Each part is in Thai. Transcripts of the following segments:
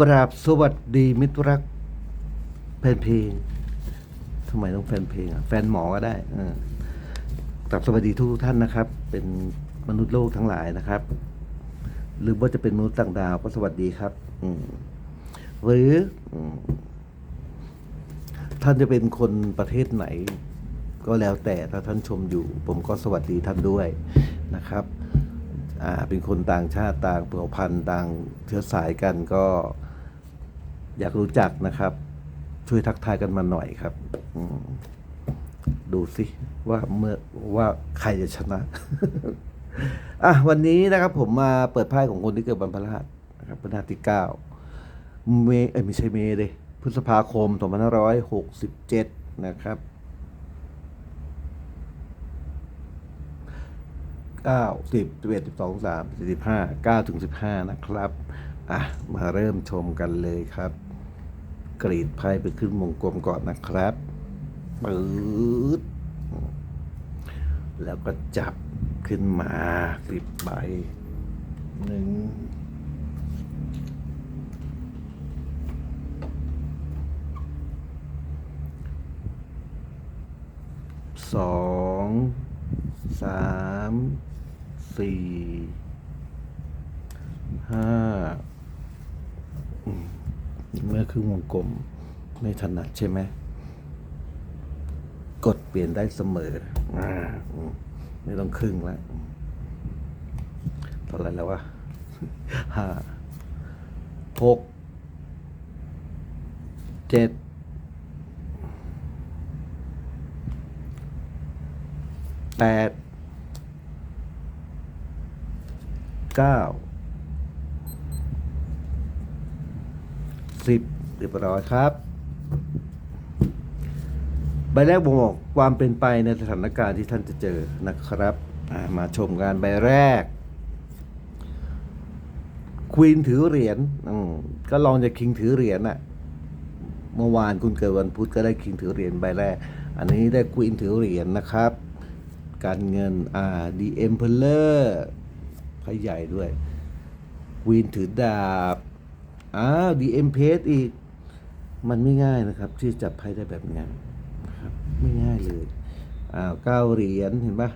กราบสวัสดีมิตรรักแฟนเพลงทำไมต้องแฟนเพลงอะแฟนหมอก็ได้อกราบสวัสดีทุกท่านนะครับ เป็นมนุษย์โลกทั้งหลายนะครับ หรือว่าจะเป็นมนุษย์ต่างดาวก็สวัสดีครับ อืหรือท่านจะเป็นคนประเทศไหน ก็แล้วแต่ถ้าท่านชมอยู่ ผมก็สวัสดีท่านด้วยนะครับเป็นคนต่างชาติต่างเผ่าพันธุ์ต่างเชื้อสายกันก็ อยากรู้จักนะครับ ช่วยทักทายกันมาหน่อยครับดูสิว่าเมื่อว่าใครจะชนะ อะวันนี้นะครับ ผมมาเปิดไพ่ของคนที่เกิดวันพฤหัสนะครับพฤหัสที่เก้าเมเอ้ไม่ใช่เมเลยพฤษภาคม2567นะครับเก้าสิบสิบเอ็ดสิบสองสามสิบห้าเก้าถึงสิบห้านะครับ อะ มาเริ่มชมกันเลยครับ กรีดไพ่ไปขึ้นวงกลมก่อนนะครับปื๊ดแล้วก็จับขึ้นมาสิบใบหนึ่งสองสามสี่ห้า เมื่อครึ่งวงกลมไม่ถนัดใช่ไหมกดเปลี่ยนได้เสมออไม่ต้องครึ่งแล้วอืมเท่าไรแล้ววะห้าหกเจ็ดแปดเก้า สิบเรียบร้อยครับ ใบแรกบ่งบอกความเป็นไปในสถานการณ์ที่ท่านจะเจอนะครับ มาชมกันใบแรกควีนถือเหรียญก็ลองจะคิงถือเหรียญน่ะเมื่อวานคุณเกิดวันพุธก็ได้คิงถือเหรียญใบแรก อันนี้ได้ควีนถือเหรียญนะครับ การเงินอ่าดีเอ็มเพลเลอร์พใหญ่ด้วยควีนถือดาบ อ้าวดีเอ็มเพสอีก มันไม่ง่ายนะครับ ที่จับไพ่ได้แบบนี้นครับ ไม่ง่ายเลยอ้าวเก้าเหรียญเห็นปะ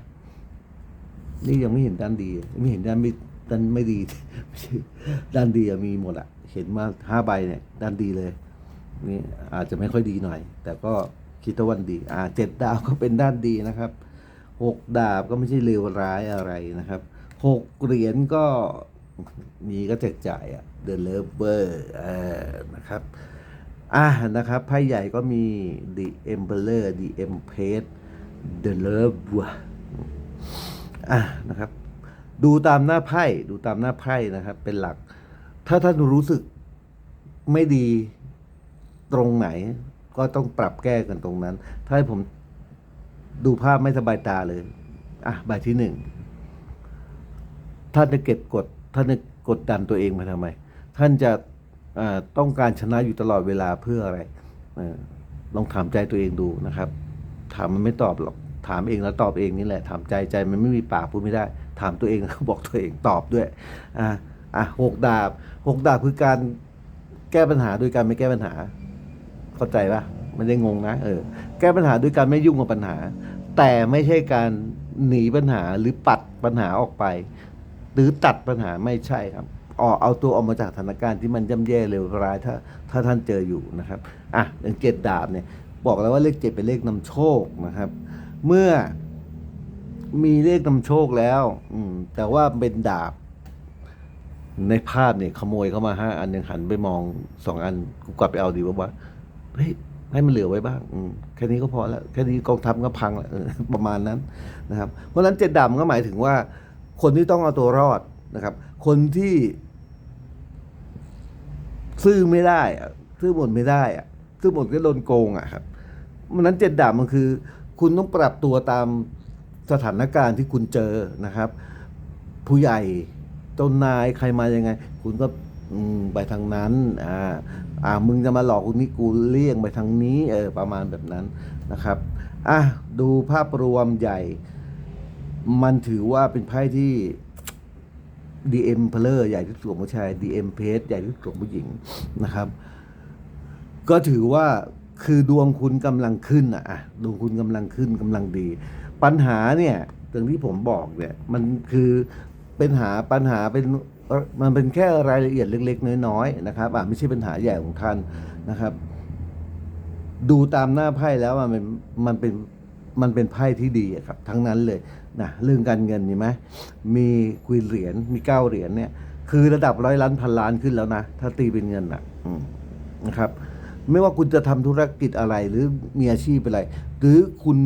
นี่ยังไม่เห็นด้านดี ไม่เห็นด้านไม่ด้านไม่ดี ด้านดีมีหมดอะเห็นมาห้าใบเนี่ยด้านดีเลยนี่อาจจะไม่ค่อยดีหน่อย แต่ก็คิดว่าวันดี อ่าเจ็ดดาวก็เป็นด้านดีนะครับหกดาบก็ไม่ใช่เลวร้ายอะไรนะครับหกเหรียญก็ มีก็แจกจ่ายอะเด e เลเวอร์นะครับอะนะครับไพ่ใหญ่ก็มี The Emperor The Empress The Lover อะนะครับ ดูตามหน้าไพ่ดูตามหน้าไพ่นะครับ เป็นหลัก ถ้าท่านรู้สึกไม่ดีตรงไหน ก็ต้องปรับแก้กันตรงนั้น ถ้าให้ผมดูภาพไม่สบายตาเลย อะ ใบที่หนึ่งท่านจะเก็บกด ท่านกดดันตัวเองมาทำไม ท่านจะต้องการชนะอยู่ตลอดเวลาเพื่ออะไรอลองถามใจตัวเองดูนะครับ ถามมันไม่ตอบหรอกถามเองแล้วตอบเองนี่แหละถามใจใจมันไม่มีปากพูดไม่ได้ ถามตัวเองแล้วบอกตัวเองตอบด้วยอะอะหกดาบหกดาบคือการแก้ปัญหาโดยการไม่แก้ปัญหา เข้าใจปะไม่ได้งงนะเออแก้ปัญหาด้วยการไม่ยุ่งกับปัญหา แต่ไม่ใช่การหนีปัญหาหรือปัดปัญหาออกไป หรือตัดปัญหาไม่ใช่ครับออกเอาตัวออกมาจากสถานการณ์ที่มันย่ำแย่เลวร้ายถ้าถ้าท่านเจออยู่นะครับอะอย่างเจ็ดดาบเนี่ยบอกแล้วว่าเลขเจ็ดเป็นเลขนำโชคนะครับ เมื่อมีเลขนำโชคแล้ว อืมแต่ว่าเป็นดาบ ในภาพเนี่ยขโมยเข้ามาห้าอันยังหันไปมองสองอันกูกลับไปเอาดีว่าเฮ้ยให้มันเหลือไว้บ้างอืมแค่นี้ก็พอแล้ว แค่นี้กองทัพก็พังแล้วประมาณนั้นนะครับ เพราะฉะนั้นเจ็ดดำก็หมายถึงว่า คนที่ต้องเอาตัวรอดนะครับ คนที่ ซื่อไม่ได้อะซื่อหมดไม่ได้อะซื่อหมดก็โดนโกงอะครับเพราะฉะนั้นเจ็ดดาบมันคือ คุณต้องปรับตัวตามสถานการณ์ที่คุณเจอนะครับ ผู้ใหญ่เจ้านายใครมายังไง คุณก็ไปทางนั้น อ่า อ่า มึงจะมาหลอกกูนี่กูเลี่ยงไปทางนี้ เออ ประมาณแบบนั้นนะครับ อะ ดูภาพรวมใหญ่ มันถือว่าเป็นไพ่ที่ DM เพลอร์ใหญ่ที่สุดของผู้ชาย DM เพจใหญ่ที่สุดของผู้หญิงนะครับ ก็ถือว่าคือดวงคุณกำลังขึ้นอะดวงคุณกำลังขึ้นกำลังดี ปัญหาเนี่ยอย่างที่ผมบอกเนี่ยมันคือเป็นหาปัญหาเป็นมันเป็นแค่รายละเอียดเล็ก ๆ น้อยๆนะครับอะไม่ใช่ปัญหาใหญ่ของท่านนะครับ ดูตามหน้าไพ่แล้วมันเป็นมันเป็นมันเป็นไพ่ที่ดีครับ ทั้งนั้นเลย นะเรื่องการเงินนี่ไหมมีกุยเหรียญมีเก้าเหรียญเนี่ย คือระดับร้อยล้านพันล้านขึ้นแล้วนะ ถ้าตีเป็นเงินอะนะครับ ไม่ว่าคุณจะทำธุรกิจอะไรหรือมีอาชีพอะไร หรือคุณ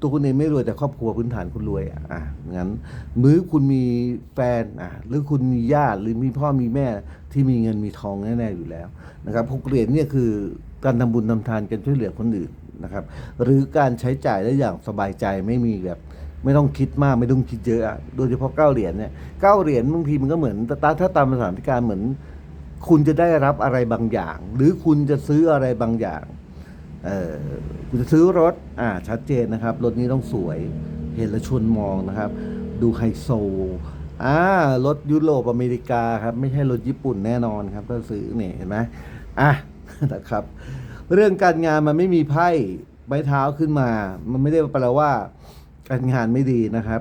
ตัวคุณเองไม่รวยแต่ครอบครัวพื้นฐานคุณรวยอะงั้นหรือคุณมีแฟนอะหรือคุณมีญาติหรือมีพ่อมีแม่ที่มีเงินมีทองแน่ๆอยู่แล้วนะครับหกเหรียญเนี่ยคือการทำบุญทำทานกันช่วยเหลือคนอื่นนะครับ หรือการใช้จ่ายได้อย่างสบายใจไม่มีแบบ ไม่ต้องคิดมากไม่ต้องคิดเยอะโดยเฉพาะเก้าเหรียญเนี่ยเก้าเหรียญบางทีมันก็เหมือนตาถ้าตามสถานการณ์เหมือน คุณจะได้รับอะไรบางอย่าง หรือคุณจะซื้ออะไรบางอย่างเออคุณจะซื้อรถอ่าชัดเจนนะครับ รถนี้ต้องสวยเห็นแล้วชวนมองนะครับ ดูไฮโซอ่ารถยุโรปอเมริกาครับไม่ใช่รถญี่ปุ่นแน่นอนครับถ้าซื้อเนี่ยเห็นไหมอะนะครับ เรื่องการงานมันไม่มีไพ่ไม้เท้าขึ้นมา มันไม่ได้แปลว่า การงานไม่ดีนะครับ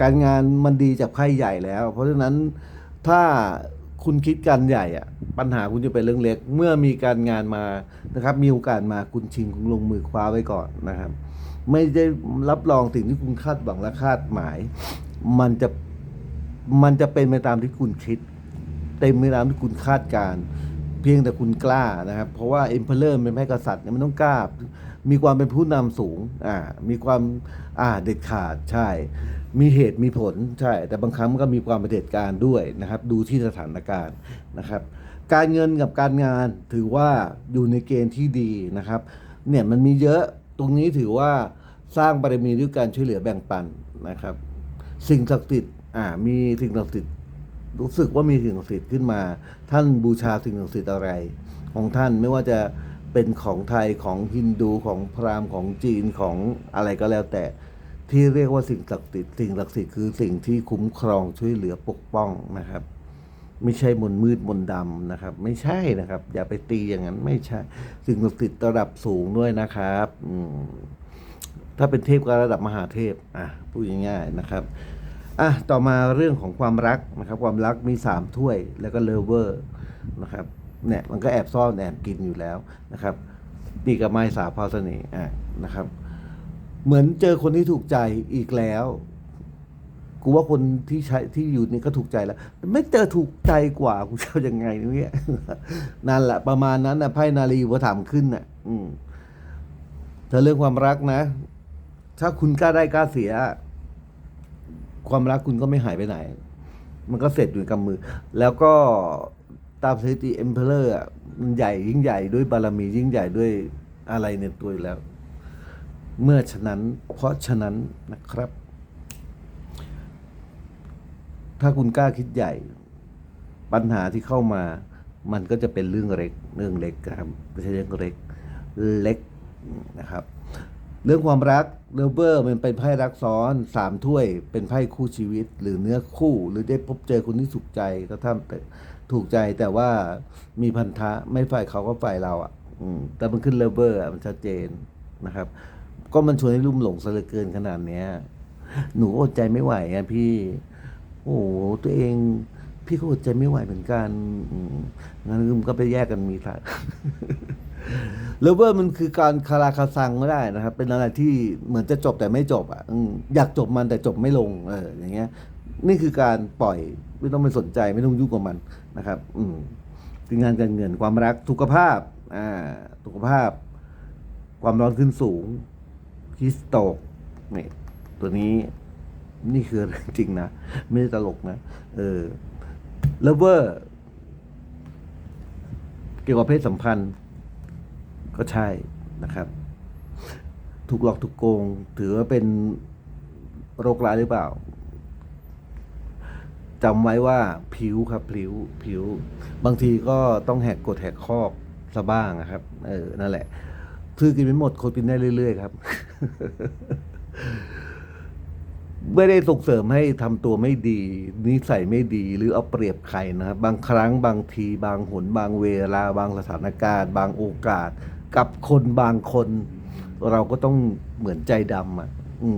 การงานมันดีจากไพ่ใหญ่แล้ว เพราะฉะนั้นถ้าคุณคิดการใหญ่อะปัญหาคุณจะเป็นเรื่องเล็ก เมื่อมีการงานมานะครับ มีโอกาสมาคุณชิงคุณลงมือคว้าไว้ก่อนนะครับ ไม่ได้รับรองสิ่งที่คุณคาดหวังและคาดหมาย มันจะมันจะเป็นไปตามที่คุณคิดเต็มไปตามที่คุณคาดการ เพียงแต่คุณกล้านะครับ เพราะว่าเอ็มเพลเลอร์เป็นแม่กษัตริย์เนี่ยมันต้องกล้า มีความเป็นผู้นำสูงอ่ามีความอ่าเด็ดขาดใช่ มีเหตุมีผลใช่ แต่บางครั้งก็มีความประเด็จการด้วยนะครับ ดูที่สถานการณ์นะครับ การเงินกับการงานถือว่าอยู่ในเกณฑ์ที่ดีนะครับ เนี่ยมันมีเยอะตรงนี้ถือว่าสร้างบารมีด้วยการช่วยเหลือแบ่งปันนะครับ สิ่งศักดิ์สิทธิ์อ่ามีสิ่งศักดิ์สิทธิ์รู้สึกว่ามีสิ่งศักดิ์สิทธิ์ขึ้นมา ท่านบูชาสิ่งศักดิ์สิทธิ์อะไร ของท่านไม่ว่าจะ เป็นของไทยของฮินดูของพราหมณ์ของจีนของอะไรก็แล้วแต่ ที่เรียกว่าสิ่งศักดิ์สิทธิ์สิ่งศักดิ์สิทธิ์คือสิ่งที่คุ้มครองช่วยเหลือปกป้องนะครับ ไม่ใช่มนมืดมนดำนะครับ ไม่ใช่นะครับ อย่าไปตีอย่างนั้นไม่ใช่ สิ่งศักดิ์สิทธิ์ระดับสูงด้วยนะครับถ้าเป็นเทพก็ระดับมหาเทพอะพูดง่ายๆนะครับอะต่อมาเรื่องของความรักนะครับ ความรักมีสามถ้วยแล้วก็เลเวอร์นะครับ เนี่ยมันก็แอบซ่อนแอบกินอยู่แล้วนะครับนี่กับไม้สาวพาเสน่ห์อะนะครับ เหมือนเจอคนที่ถูกใจอีกแล้วกูว่าคนที่ใช้ที่อยู่นี่ก็ถูกใจแล้ว ไม่เจอถูกใจกว่ากูจะเอายังไงเนี่ยนั่นแหละประมาณนั้นนะไพ่นารีวัถามขึ้นน่ะ อืมถ้าเรื่องความรักนะ ถ้าคุณกล้าได้กล้าเสีย ความรักคุณก็ไม่หายไปไหน มันก็เสร็จอยู่ในกำมือ แล้วก็ ตามสถิติเอ็มเพลเลอร์มันใหญ่ยิ่งใหญ่ด้วยบารมียิ่งใหญ่ด้วยอะไรในตัวแล้ว เมื่อฉะนั้น เพราะฉะนั้นนะครับ ถ้าคุณกล้าคิดใหญ่ ปัญหาที่เข้ามา มันก็จะเป็นเรื่องเล็ก เรื่องเล็กนะครับไม่ใช่เรื่องเล็กเล็กนะครับ เรื่องความรักเลเวอร์มันเป็นไพ่รักซ้อนสามถ้วย เป็นไพ่คู่ชีวิต หรือเนื้อคู่ หรือได้พบเจอคนที่ถูกใจก็ทำแต่ ถูกใจแต่ว่ามีพันธะไม่ฝ่ายเขาก็ฝ่ายเราอะแต่มันขึ้นเลเวอร์มันชัดเจนนะครับ ก็มันชวนให้ลุ่มหลงซะเหลือเกินขนาดเนี้ย หนูอดใจไม่ไหวอะพี่ โอ้โหตัวเอง พี่ก็อดใจไม่ไหวเหมือนกันงั้นก็ไปแยกกันมีทางเลเวอร์มันคือการคาราคาซังไม่ได้นะครับ เป็นอะไรที่เหมือนจะจบแต่ไม่จบอะอืมอยากจบมันแต่จบไม่ลง เออ อย่างเงี้ย นี่คือการปล่อย ไม่ต้องไปสนใจไม่ต้องยุ่งกับมันนะครับ อืมคืองานการเงินความรักสุขภาพอ่าสุขภาพ ความร้อนขึ้นสูงฮิสโตกนี่ตัวนี้นี่คือเรื่องจริงนะ ไม่ได้ตลกนะ เออเลเวอร์เกี่ยวกับเพศสัมพันธ์ ก็ใช่นะครับ ถูกหลอกถูกโกง ถือว่าเป็นโรคร้ายหรือเปล่า จำไว้ว่าผิวครับผิวผิว บางทีก็ต้องแหกกฎแหกข้อกซะบ้างนะครับ เออ นั่นแหละซื้อกินไม่หมดคนกินได้เรื่อยๆ ครับ ไม่ได้ส่งเสริมให้ทำตัวไม่ดี นิสัยไม่ดีหรือเอาเปรียบใครนะครับ บางครั้งบางทีบางหน บางเวลา บางสถานการณ์ บางโอกาส กับคนบางคน เราก็ต้องเหมือนใจดำอะ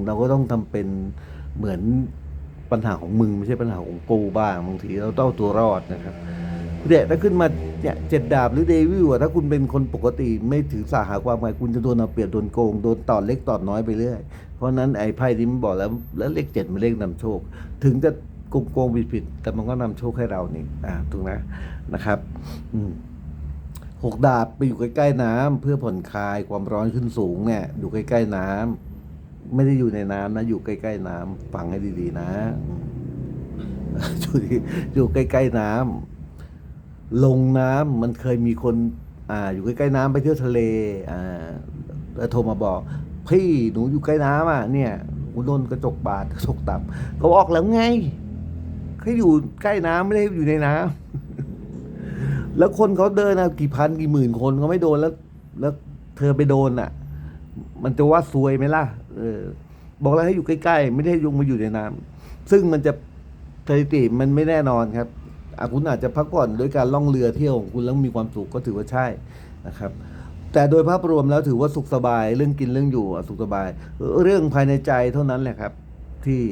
เราก็ต้องทำเป็นเหมือน ปัญหาของมึงไม่ใช่ปัญหาของกูบ้างบางทีเราต้องตัวรอดนะครับเนี่ยถ้าขึ้นมาเนี่ยเจ็ดดาบหรือเดวิลอะถ้าคุณเป็นคนปกติไม่ถือสาหาความหมายคุณจะโดนเอาเปรียบโดนโกงโดนต่อเล็กต่อน้อยไปเรื่อยเพราะนั้นไอ้ไพ่นี้มันบอกแล้วแล้วเลขเจ็ดมันเลขนำโชค ถึงจะโกงโกงผิดผิดแต่มันก็นำโชคให้เรานี่อ่าถูกนะนะครับ อืมหกดาบไปอยู่ใกล้ๆน้ำเพื่อผ่อนคลายความร้อนขึ้นสูงเนี่ยอยู่ใกล้ๆน้ำ ไม่ได้อยู่ในน้ำนะ อยู่ใกล้ๆน้ำฟังให้ดีๆนะอืมอยู่ที่อยู่ใกล้ๆน้ำลงน้ำมันเคยมีคน อ่า อยู่ใกล้ๆน้ำไปเที่ยวทะเล อ่าแล้วโทรมาบอก พี่หนูอยู่ใกล้น้ำอะ เนี่ยกูโดนกระจกบาดกระจกตับเขาบอกแล้วไงเขาอยู่ใกล้น้ำไม่ได้อยู่ในน้ำแล้วคนเขาเดินนะกี่พันกี่หมื่นคนเขาไม่โดนแล้ว แล้วเธอไปโดนอะ มันจะว่าซวยไหมล่ะเออ บอกแล้วให้อยู่ใกล้ๆ ไม่ได้ยุงมาอยู่ในน้ำซึ่งมันจะสถิติมันไม่แน่นอนครับอะคุณอาจจะพักผ่อนด้วยการล่องเรือเที่ยวของคุณแล้วมีความสุขก็ถือว่าใช่นะครับ แต่โดยภาพรวมแล้วถือว่าสุขสบายเรื่องกินเรื่องอยู่สุขสบาย เรื่องภายในใจเท่านั้นแหละครับ ที่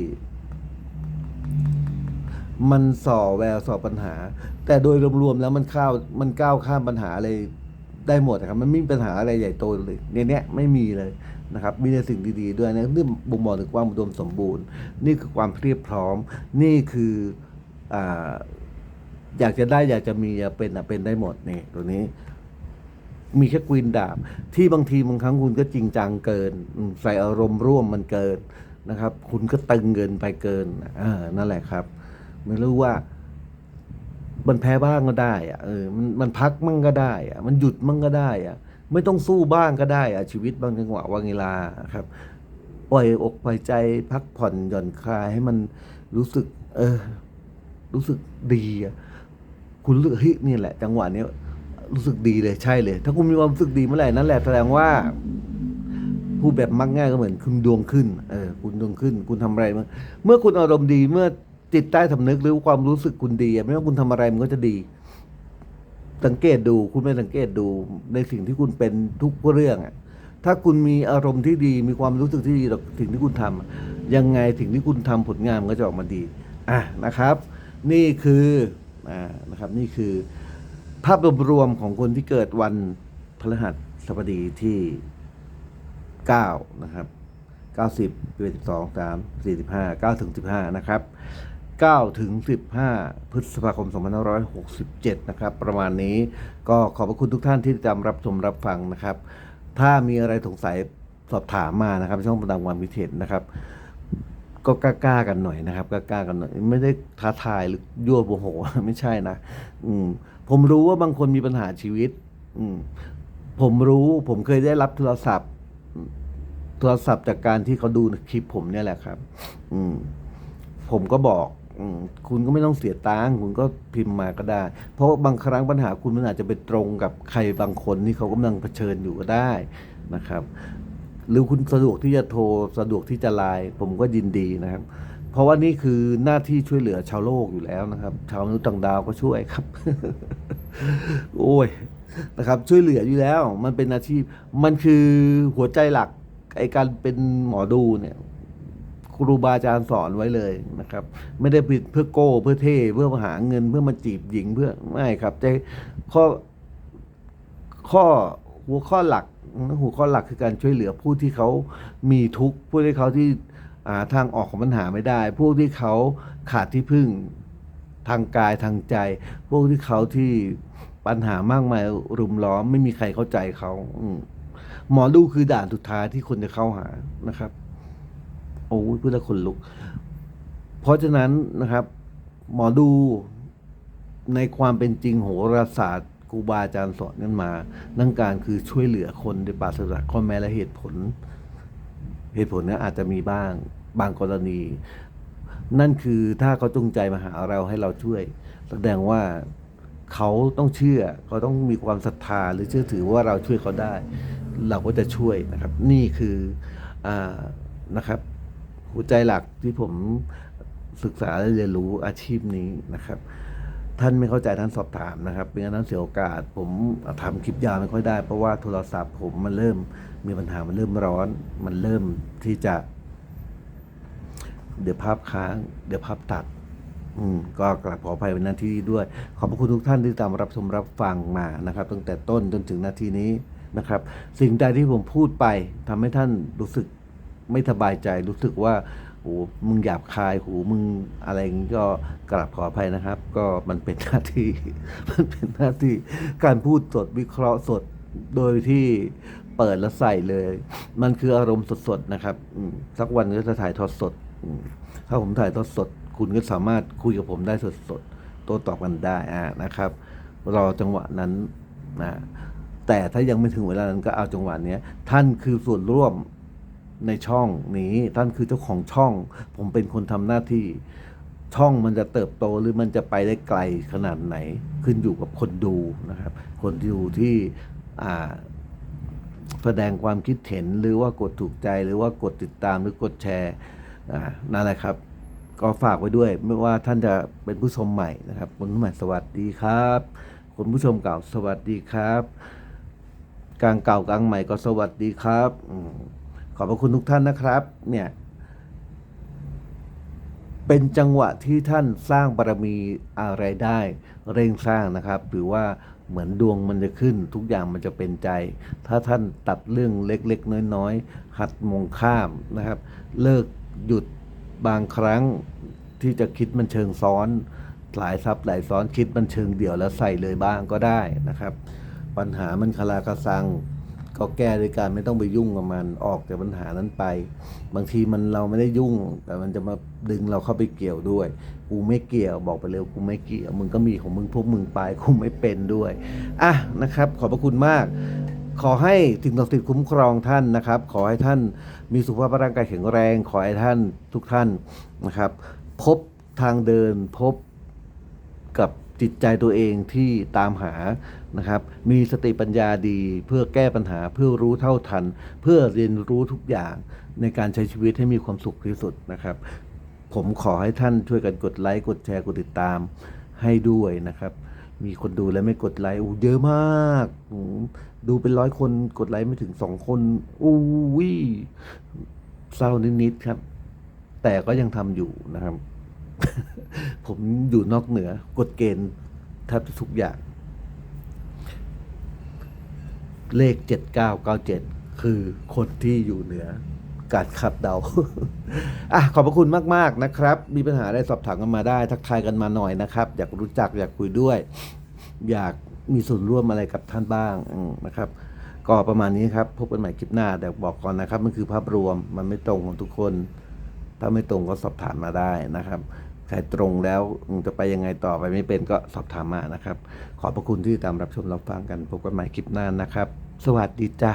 มันส่อแววส่อปัญหา แต่โดยรวมๆแล้วมันข้าวมันก้าวข้ามปัญหาอะไรได้หมดนะครับ มันไม่มีปัญหาอะไรใหญ่โตเลยในเนี้ยไม่มีเลย นะครับมีแต่สิ่งดีๆด้วยนะนี่บ่งบอกถึงความอุดมสมบูรณ์ นี่คือความเพียบพร้อม นี่คืออ่าอยากจะได้อยากจะมีอยากเป็นอะเป็นได้หมดนี่ตัวนี้ มีแค่กวินดาบ ที่บางทีบางครั้งคุณก็จริงจังเกิน ใส่อารมณ์ร่วมมันเกินนะครับ คุณก็ตึงเกินไปเกินอ่านั่นแหละครับ ไม่รู้ว่า มันแพ้บ้างก็ได้ อะเออมันมันพักมั่งก็ได้ อะ มันหยุดมั่งก็ได้ อะ ไม่ต้องสู้บ้างก็ได้อะชีวิตบางจังหวะวางเวลาครับ ปล่อยอกปล่อยใจพักผ่อนหย่อนคลายให้มันรู้สึก เออ รู้สึกดีคุณรู้สึกเฮ้ยนี่แหละ จังหวะนี้รู้สึกดีเลยใช่เลย ถ้าคุณมีความรู้สึกดีเมื่อไหร่นั่นแหละแสดงว่าผู้แบบมักง่ายก็เหมือนคุณดวงขึ้น เออ คุณดวงขึ้น คุณทำอะไรเมื่อเมื่อคุณอารมณ์ดี เมื่อจิตใต้สำนึกหรือความรู้สึกคุณดี ไม่ว่าคุณทำอะไรมันก็จะดี สังเกตดูคุณไม่สังเกตดูในสิ่งที่คุณเป็นทุกเรื่องอะถ้าคุณมีอารมณ์ที่ดีมีความรู้สึกที่ดีต่อสิ่งที่คุณทำยังไงสิ่งที่คุณทำผลงานมันก็จะออกมาดีอะนะครับ นี่คืออ่านะครับนี่คือภาพรวมของคนที่เกิดวันพฤหัสบดีที่ 9 นะครับ 90 12 3 45 9ถึง15 นะครับ 9 ถึง 15 พฤษภาคม 2567 นะครับ ประมาณนี้ก็ขอบพระคุณทุกท่านที่ติดตามรับชมรับฟังนะครับ ถ้ามีอะไรสงสัยสอบถามมานะครับช่องประดังความคิเห็นะครับ ก็กล้าๆกันหน่อยนะครับกล้าๆกันหน่อย ไม่ได้ท้าทายหรือยั่วโมโห ไม่ใช่นะ อืม ผมรู้ว่าบางคนมีปัญหาชีวิต อืม ผมรู้ผมเคยได้รับโทรศัพท์ โทรศัพท์จากการที่เขาดูคลิปผมเนี่ยแหละครับ อืมผมก็บอก คุณก็ไม่ต้องเสียตังค์คุณก็พิมพ์มาก็ได้ เพราะว่าบางครั้งปัญหาคุณมันอาจจะไปตรงกับใครบางคนที่เขากำลังเผชิญอยู่ก็ได้นะครับ หรือคุณสะดวกที่จะโทรสะดวกที่จะไลน์ผมก็ยินดีนะครับ เพราะว่านี่คือหน้าที่ช่วยเหลือชาวโลกอยู่แล้วนะครับ ชาวมนุษย์ต่างดาวก็ช่วยครับ โอ้ยนะครับ ช่วยเหลืออยู่แล้ว มันเป็นอาชีพ มันคือหัวใจหลักไอการเป็นหมอดูเนี่ย ครูบาอาจารย์สอนไว้เลยนะครับ ไม่ได้ผิดเพื่อโก้เพื่อเท่เพื่อมาหาเงินเพื่อมาจีบหญิงเพื่อไม่ครับแต่ข้อข้อหัวข้อหลักหัวข้อหลักคือการช่วยเหลือผู้ที่เขามีทุกข์ผู้ที่เขาที่ทางออกของปัญหาไม่ได้ ผู้ที่เขาขาดที่พึ่งทางกายทางใจ พวกที่เขาที่ปัญหามากมายรุมล้อม ไม่มีใครเข้าใจเขาหมอดูคือด่านสุดท้ายที่คนจะเข้าหานะครับ อ้ยพูดแล้วขนลุก เพราะฉะนั้นนะครับ หมอดูในความเป็นจริงโหราศาสตร์ครูบาอาจารย์สอนกันมานั่งการคือช่วยเหลือคนโดยปราศจากข้อแม้และเหตุผล เหตุผลนี้อาจจะมีบ้าง บางกรณี นั่นคือถ้าเขาจงใจมาหาเราให้เราช่วย แสดงว่าเขาต้องเชื่อ เขาต้องมีความศรัทธาหรือเชื่อถือว่าเราช่วยเขาได้ เราก็จะช่วยนะครับ นี่คืออนะครับ หัวใจหลักที่ผมศึกษาและเรียนรู้อาชีพนี้นะครับ ท่านไม่เข้าใจท่านสอบถามนะครับเป็นการนั้นเสียโอกาส ผมทำคลิปยาวไม่ค่อยได้ เพราะว่าโทรศัพท์ผมมันเริ่มมีปัญหามันเริ่มร้อน มันเริ่มที่จะ เดี๋ยวภาพค้าง เดี๋ยวภาพตัด อืมก็กราบขออภัยในหน้าที่ด้วย ขอบพระคุณทุกท่านที่ตามรับชมรับฟังมานะครับ ตั้งแต่ต้นจนถึงนาทีนี้นะครับ สิ่งใดที่ผมพูดไปทำให้ท่านรู้สึก ไม่สบายใจรู้สึกว่าโอ้มึงหยาบคายหูมึงอะไรอย่างนี้ก็กราบขออภัยนะครับ ก็มันเป็นหน้าที่ มันเป็นหน้าที่การพูดสดวิเคราะห์สดโดยที่เปิดแล้วใส่เลย มันคืออารมณ์สดๆนะครับสักวันก็จะถ่ายทอดสดถ้าผมถ่ายทอดสด คุณก็สามารถคุยกับผมได้สดๆโต้ตอบกันได้นะครับ รอจังหวะนั้นนะแต่ถ้ายังไม่ถึงเวลานั้นก็เอาจังหวะนี้ท่านคือส่วนร่วม ในช่องนี้ท่านคือเจ้าของช่อง ผมเป็นคนทำหน้าที่ ช่องมันจะเติบโตหรือมันจะไปได้ไกลขนาดไหน ขึ้นอยู่กับคนดูนะครับ คนดูที่แสดงความคิดเห็นหรือว่ากดถูกใจหรือว่ากดติดตามหรือกดแชร์นั่นแหละครับ ก็ฝากไว้ด้วย ไม่ว่าท่านจะเป็นผู้ชมใหม่นะครับคนใหม่สวัสดีครับคนผู้ชมเก่าสวัสดีครับกลางเก่ากลางใหม่ก็สวัสดีครับอื ขอบพระคุณทุกท่านนะครับเนี่ยเป็นจังหวะที่ท่านสร้างบารมีอะไรได้เร่งสร้างนะครับ หรือว่าเหมือนดวงมันจะขึ้น ทุกอย่างมันจะเป็นใจ ถ้าท่านตัดเรื่องเล็กๆ น้อยๆ หัดมองข้ามนะครับ เลิกหยุดบางครั้งที่จะคิดมันเชิงซ้อน หลายซับหลายซ้อนคิดมันเชิงเดี่ยวแล้วใส่เลยบ้างก็ได้นะครับ ปัญหามันคาราคาซัง ก็แก้ด้วยการไม่ต้องไปยุ่งกับมันออกจากปัญหานั้นไป บางทีมันเราไม่ได้ยุ่ง แต่มันจะมาดึงเราเข้าไปเกี่ยวด้วย กูไม่เกี่ยวบอกไปเร็วกูไม่เกี่ยวมึงก็มีของมึงพวกมึงไปกูไม่เป็นด้วยอะนะครับ ขอบพระคุณมาก ขอให้สิ่งศักดิ์สิทธิ์คุ้มครองท่านนะครับ ขอให้ท่านมีสุขภาพร่างกายแข็งแรง ขอให้ท่านทุกท่านนะครับ พบทางเดินพบกับ จิตใจตัวเองที่ตามหานะครับ มีสติปัญญาดีเพื่อแก้ปัญหาเพื่อรู้เท่าทัน เพื่อเรียนรู้ทุกอย่างในการใช้ชีวิตให้มีความสุขที่สุดนะครับ ผมขอให้ท่านช่วยกันกดไลค์กดแชร์กดติดตามให้ด้วยนะครับ มีคนดูและไม่กดไลค์อ้เยอะมาก ดูเป็นร้อยคนกดไลค์ไม่ถึงสองคนอู้วิเศร้านิดๆครับ แต่ก็ยังทำอยู่นะครับ ผมอยู่นอกเหนือกฎเกณฑ์แทบทุกอย่าง เลขเจ็ดเก้าเก้าเจ็ดคือคนที่อยู่เหนือการขัดเดาอะขอบพระคุณมาก ๆ นะครับ มีปัญหาอะไรสอบถามกันมาได้ ทักทายกันมาหน่อยนะครับ อยากรู้จักอยากคุยด้วย อยากมีส่วนร่วมอะไรกับท่านบ้างนะครับ ก็ประมาณนี้ครับ พบกันใหม่คลิปหน้าแต่บอกก่อนนะครับ มันคือภาพรวมมันไม่ตรงของทุกคน ถ้าไม่ตรงก็สอบถามมาได้นะครับ ใครตรงแล้วจะไปยังไงต่อไปไม่เป็นก็สอบถามมานะครับ ขอบพระคุณที่ตามรับชมรับฟังกันพบกันใหม่คลิปหน้านะครับ สวัสดีจ้า